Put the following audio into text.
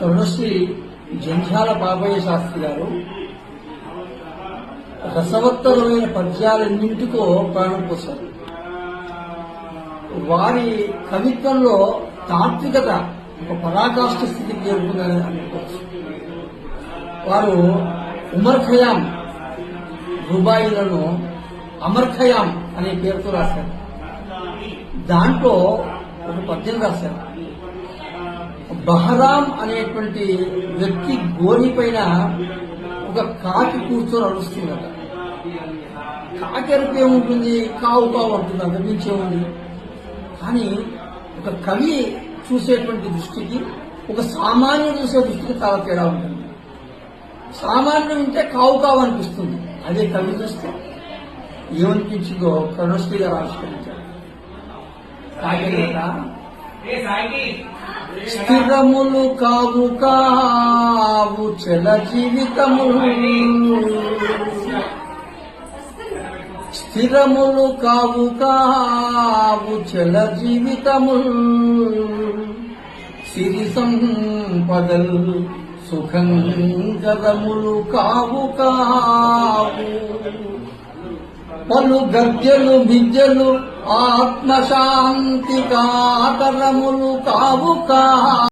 కరుణశ్రీ జంధ్యాల బాబయ్య శాస్త్రి గారు రసవత్తరమైన పద్యాలన్నింటికో ప్రాణం పోశారు. వారి కవిత్వంలో తాత్వికత ఒక పరాకాష్ఠ స్థితికి చేరుకుందని అనుకోవచ్చు. వారు ఉమర్ ఖయాం రుబాయిలను అమర్ ఖయాం అనే పేరుతో రాశారు. దాంట్లో ఒక పద్యం రాశారు. బహరాం అనేటువంటి వ్యక్తి గోని పైన ఒక కాకి కూర్చొని అరుస్తుందట. కాకి అరుపు ఏముంటుంది? కావు కావు అంటుంది అంతకుమించి కానీ ఒక కవి చూసేటువంటి దృష్టికి ఒక సామాన్యం చూసే దృష్టికి చాలా తేడా ఉంటుంది. సామాన్యం వింటే కావు కావు అనిపిస్తుంది. అదే కవి చూస్తే ఏమనిపించిందో కరుణశ్రీ గారు ఆవిష్కరించారు. కాకి స్థిరములు కావు కావు చల జీవితము. స్థిరములు కావు కావు చల జీవితము. సిరి సంపదలు సుఖంకరములు కావు కావు. పలు గద్యలు విద్యలు ఆత్మశాంతి కాతరములు కావు కా